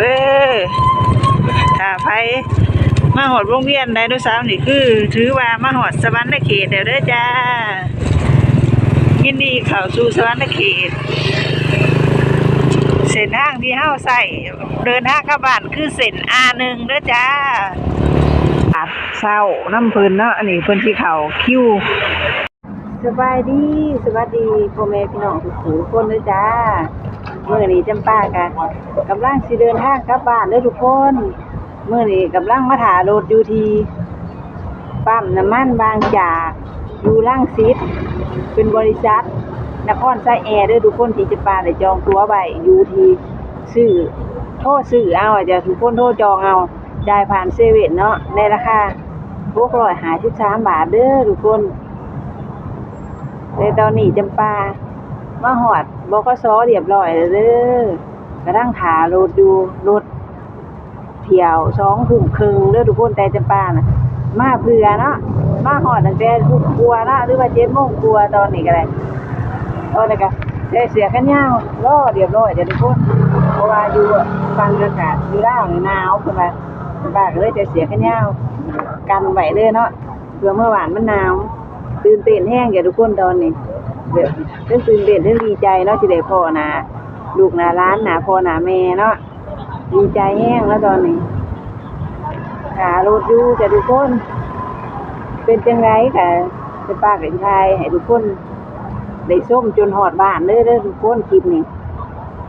เด้อถ้าไผมาหอดวงเวียนไดโนเสาร์นี่คือ ถือว่ามาหอดสวรรค์เขตเด้อจ้ายินดีเข้าสู่สวรรค์เขตเส้นทางที่เฮาใส่เดินทางเข้าบ้านคือเส้น A1 เด้อจ้าอัดเศร้าน้ำเพิ่นเนาะอันนี้เพิ่นสิเขาคิวสบายดีสวัสดีพ่อแม่พี่น้องทุกคนเด้อจ้า มื่อนี้จำปากันกำลังสิเดินทางกลับบ้านเด้อทุกคนเมื่อนี้กำลังมาถ่ารถอยู่ทีปั๊มน้ำมันบางจากอยู่ล่างซิดเป็นบริษัทนครไซแอร์เด้อทุกคนที่จะปาได้จองตัวไว้อยู่ทีซื้อโทรซื้อเอาจะทุกคนโทรจองเอาจ่ายผ่านเซเว่นเนาะในราคา653บาทเด้อทุกคนในตอนนี้จำปา มาหอดบกสเรียบร้อยแล้วเด้อกระทั่งถารถอยู่รถเที่ยวสองทุ่มครึ่งเด้อทุกคนแต่จำปานะมาเผื่อเนาะมาหอดตั้งแต่ทุกกลัวเนาะหรือว่าเจ็ดโมงกลัวตอนนี้ก็ได้ตอนนี้ก็ได้เสียกันย่าวรอเรียบร้อยเดี๋ยวทุกคนเพราะว่าอยู่ฟังอากาศอยู่ล่างนี่หนาวขึ้นมาบ้าก็เลยจะเสียกันย่าวกันไหวเลยเนาะเพื่อเมื่อวานมันหนาวตื่นเต้นแห้งอย่าทุกคนตอนนี้ แบบเรื่องตื่นเต้นเรื่องดีใจเนาะที่ได้พ่อหนาลูกหนาร้านหนาพ่อหนาแม่เนาะดีใจแห้งแล้วตอนนี้ขารถอยู่จะทุกคน เป็นจังไรค่ะจะป้ากับชายให้ทุกคนได้ส้มจนหอดบ้านเด้อเด้อทุกคนคลิปนี้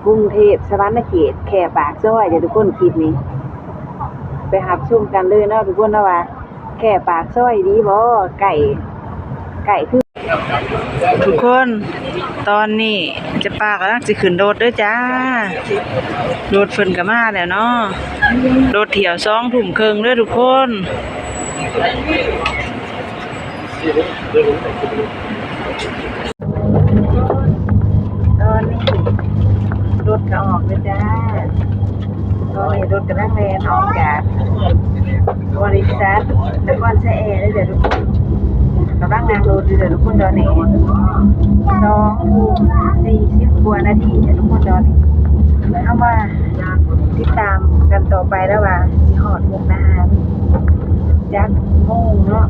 กรุงเทพสวรรณเขตแค่ปากซอยจะทุกคนคลิปนี้ ไปหับชมกันเลยเนาะทุกคนนะว่าแค่ปากซอยดีบ่ไก่ไก่คือ ทุกคนตอนนี้จะปากำลังสิขึ้นรถเด้อจ้ารถเพิ่นก็มาแล้วเนาะรถเที่ยวสองทุ่มเครึ่งด้อทุกคนตอนนี้รถก็ออกแล้วจ้าตอนนี้รถกำลังแลนออกจากบริษัทนครแซ่เด้เดี๋ยวทุกคน กำลังนั่งรถอยู่เดี๋ยวทุกคนตอนนี้สองทุ่มสี่สิบกว่านาทีเดี๋ยวทุกคนตอนนี้เอามาติดตามกันต่อไปแล้วว่าสิหอดมุกนาหารจักโมงเนาะ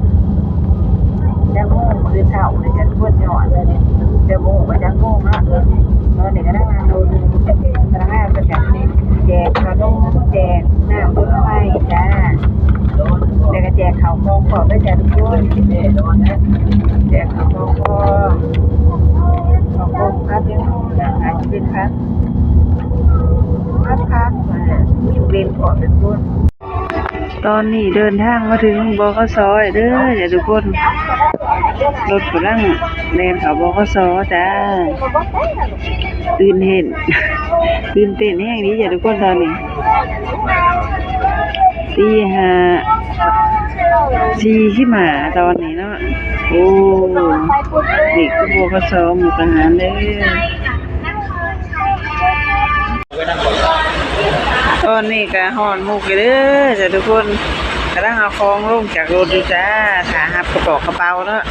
จักโมงหรือเสาหรือจักทุกคนสิหอดเลยเนี่ยจะโมงว่าจักโมงเนาะตอนนี้ก็นั่งนั่งรถอยู่พนักงานประจำแจกขนมแจกน้ำผลไม้จ้า แล้วก็แจกข้าวกองขอบด้วยจ้ะทุกคนแจกข้าวกองขอบข้าวกองพัดเนี่ยอาจจะเป็นพัดพัดพัดมามีเรียนขอบเป็นต้น ตอนนี้เดินทางมาถึงบขสเด้อจ้ะทุกคนรถกำลังเรียนเขาบขสจ้าตื่นเห็นตื่นเต้นแห้งนี้จ้ะทุกคนตอนนี้ตีห้าซีขึ้นมาตอนนี้เนาะโอ้เด็กก็บัวเขาซ้อหมูกระหารเลยต อนนี้ก็หอนมูกเลยเด้อจ้ะทุกคนกำลังเอาของลงจากรถอยู่จ้าถาหับกระเป๋ากระเป๋าเนาะ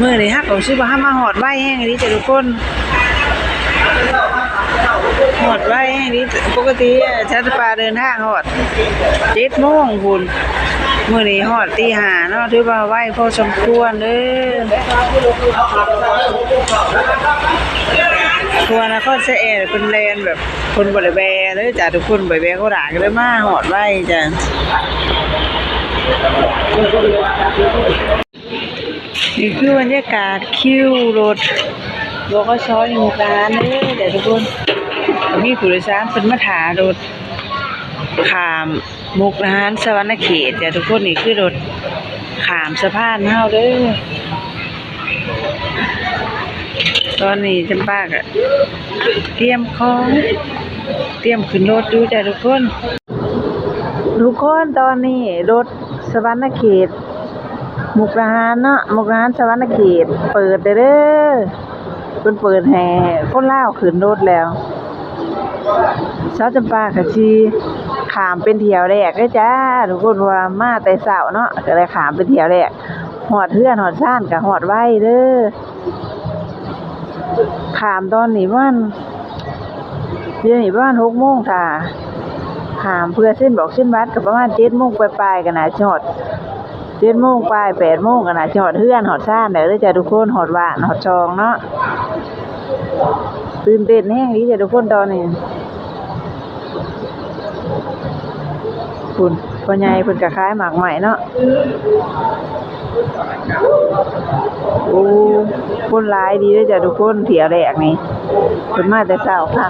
มือนี่ฮักของชื่อว่าห้ามาหอดไว้แห้งนี้จ้ะทุกคนหอดไว้แห้งนี้ปกติชัตปลาเดินทางหอดเจ็ดโมงคุณมื่อนี้ฮอดตีหาเนาะถือว่าไหวพอสมควรเด้อ ทัวร์นครเสแอร์เป็นแลนแบบคนบริแบเด้อจ้ะทุกคนบริแบเขาด่ากันเลยมาฮอดไหวจ้ะนี่คือบรรยากาศคิวรถบกชอยู่กดาหารเด้อเดี๋ยวทุกคนมีผู้โดยสารเป็นมาถารถขามมุกดาหารสวรรณเขตเดี๋ยวทุกคนนี่คือรถขามสะพานเฮาเด้อ ตอนนี้จำปากอเตรียมของเตรียมขึ้นรถดูจ้ะทุกคน ทุกคนตอนนี้รถสวรรณเขตมุกดาหารเนาะมุกดาหารสวรรณเขตเปิดเด้อเพิ่นเปิดแห่คนล่าวขึ้นรถแล้วชาวจำปาก็สิขามเป็นเที่ยวแรกเด้อจ้าทุกคนว่ามาแต่เช้าเนาะก็เลยขามเป็นเที่ยวแรกฮอดเฮือนฮอดซ่านก็ฮอดไว้เด้อ ขามตอนนี้ประมันเดี๋ยวนี้ประมาณ6โมงท่าขามเพื่อเส้นบอกเส้นวัดก็ประมาณ7โมงปลายๆก็น่าสิฮอดโมงปลาย8โมงก็น่าสิฮอดเฮือนฮอดซ่านแล้วเด้จะทุกคนฮอดบ้านฮอดชองเนาะตื่นเต้นแฮงดีจ้ะทุกคนตอนนี้คุณพ่อใหญ่เพิ่นก็ขายหมากใหม่เนาะ โอ้คนร้ายดีด้อจ้ะทุกคนเถียวแรกนี่เพิ่นมาแต่เช้าค่ะ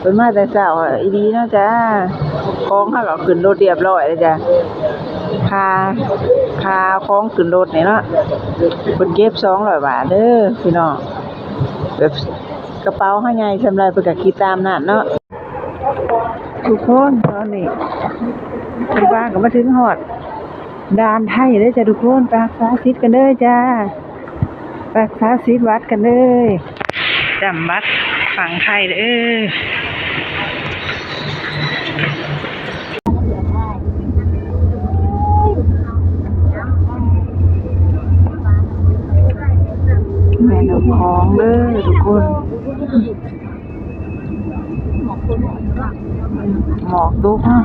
เพิ่นมาแต่เช้าอะอีดีเนาะจ้าของเฮาก็ขึ้นรถเรียบร้อยแล้วจ้ะค่าค่าของขึ้นรถนี่เนาะเพิ่นเก็บ200บาทเด้อพี่น้องแบบกระเป๋าเฮาใหญ่สำหรับเพิ่นก็คิดตามนั้นเนาะทุกคนตอนนี้เพิ่นว่าก็มาถึงฮอด ดานไทยเด้จ้ะทุกคนปรักษาสิทธิ์กันเด้อจ้าปรักษาสิทธิ์วัดกันเด้อจำวัดฝั่งไทยเด้อแม่น้ำของเด้อทุกคนหมอกตุกเนาะ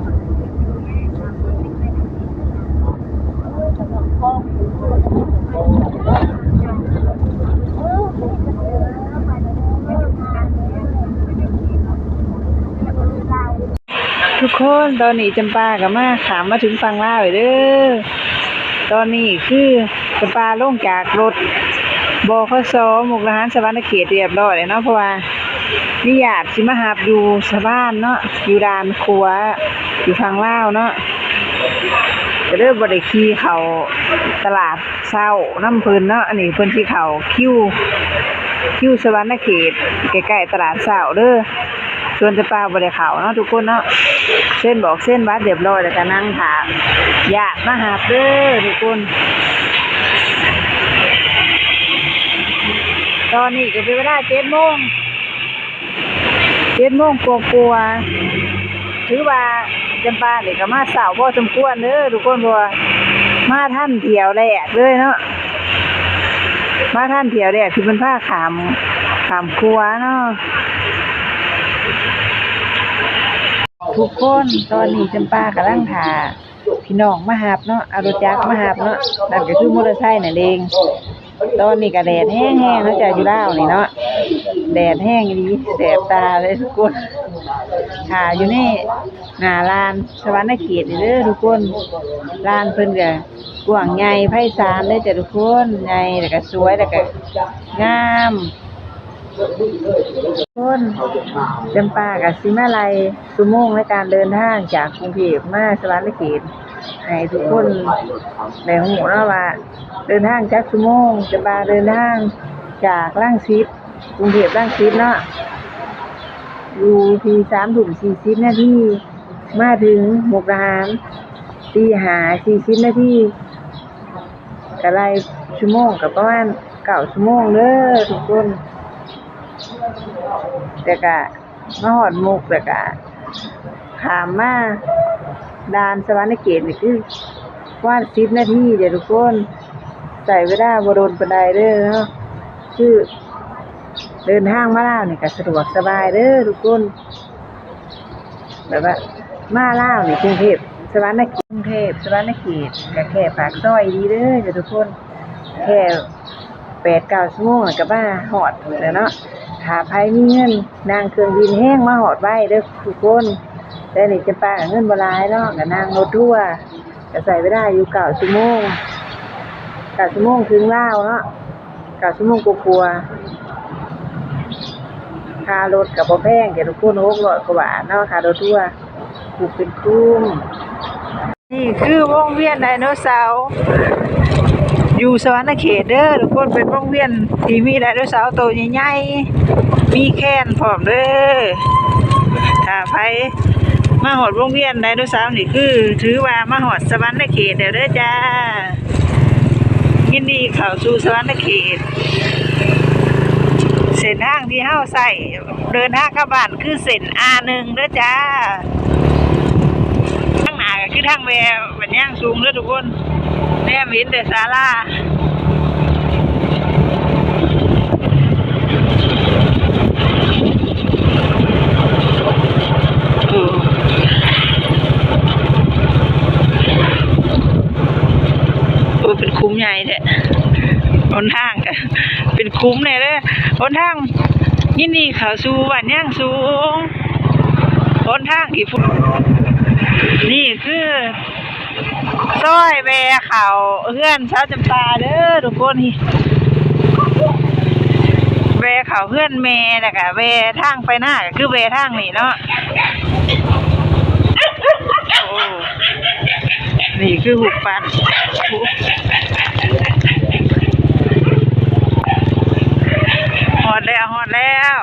คนตอนนี้จำปากับมาขามมาถึงฟังลาวแล้วเด้อตอนนี้คือจำปาลงจากรถบขสมุกดาหารสวรรณเขตเรียบร้อยแล้วเนาะเพราะว่ามีญาติสิมาหาบอยู่สะบ้านเนาะอยู่ด่านครัวอยู่ฟังลาเนาะก็เริ่มบ่ได้ขี่เขาตลาดเช้าน้ำพิ่นเนาะอันนี้เพิ่นสิเขาคิวคิวสวรรณเขตใกล้ๆตลาดเช้าเด้อส่วนจะปลาบริขาเนาะทุกคนเนาะ เส้นบอกเส้นวัดเรียบร้อยแล้วก็นั่งถามอยากมาหาเด้อทุกคน ตอนนี้ก็เป็นเวลาเจ็ดโมงเจ็ดโมงกว่าๆถือว่าจำปาเนี่ยก็มาสาวพ่อสมควรเด้อทุกคนเพราะว่ามาท่านเที่ยวแรกเลยเนาะมาท่านเที่ยวแรกคือเป็นผ้าขามขามครัวเนาะ ทุกคนตอนนี้จำปากำลังถ่าพี่น้องมาหาบเนาะเอารถจักรมาหาบเนาะนั่นก็คือมอเตอร์ไซค์นั่นเอง ตอนนี้ก็แดดแห้งๆเนาะจ้ะอยู่ลาวนี่เนาะแดดแห้งดีแสบตาเลยทุกคนถ่าอยู่นี่หน้าลานสวรรณเขตนี่เด้อทุกคนลานเพิ่นก็กว้างใหญ่ไพศาลเลยจ้ะทุกคนใหญ่แล้วก็สวยแล้วก็งาม คนจำปากับสิมาลัยสุโมงในการเดินทางจากกรุงเทพมาสวรรณเขตให้ทุกคนได้หูเนาะว่าเดินทางจากสุโมงจำปาเดินทางจากล่างซิดกรุงเทพล่างซิดเนาะอยู่ทีสามถุงสี่สิบนาทีมาถึงมุกหารตีหาสี่สิบนาทีกะไรชั่วโมงกับประมาณเก้าชั่วโมงเด้อทุกคน แต่ก็มาหอดมุกแต่ก็ถามมาดานสวรรณเขตนี่คือว่าสิบนาทีเดี๋ยวทุกคนใส่เวลาบโดนปานใดเด้อเนาะคือเดินทางมาลาวนี่ก็สะดวกสบายเด้อทุกคนแบบว่ามาลาวนี่กรุงเทพสวรรณเขตกรุงเทพสวรรณเขตก็แค่ปากซอยดีเด้อเดี๋ยวทุกคนแค่แปดเก้าชั่วโมงก็มาหอดแล้วเนาะ ถ้าไผมีเงินนางเครื่องบินแห้งมาหอดไว้เด้อทุกคนแต่นี่จะปาเงินบลายเนาะก็นั่งรถทั่วร์ก็ใส่เวลาอยู่เก้าชั่วโมงเก้าชั่วโมงถึงเลาเนาะเก้าชั่วโมงกว่าๆค่ารถก็บ่แพงแก่ทุกคน600กว่าบาทเนาะค่ารถทั่วถูกเป็นคุ้มนี่คือวงเวียนไดโนเสาร์ อยู่สวรรณเขตเด้อทุกคนเป็นวงเวียนที่มีไดโนเสาร์ตัวใหญ่ๆมีแค้นพร้อมเด้อถ้าไผมาหอดวงเวียนไดโนเสาร์นี่คือ ถือว่ามาหอดสวรรณเขตเด้อเด้อจ้ายินดีเข้าสู่สวรรณเขตเส้นทางที่เฮาใส่เดินทางกลับบ้านคือเส้น A1 เด้อจ้าก็คือทางแวบันย่างสูงเด้อทุกคน แน่เห็นแต่ศาลาเออเป็นคุ้มใหญ่แท้หนทางก็เป็นคุ้มเลยเด้อหนทางยินดีเขาสู่บ้านย่างสูงหนทางที่ฟุนี่คือ ซอยแวเขาเพื่อนเช้าจำปาเด้อทุกคนนี่แวเขาเพื่อนแม่นะกะแวทางไปหน้าก็คือแวทางนี่เนาะนี่คือหุบปันหอดแล้วฮอดแล้ว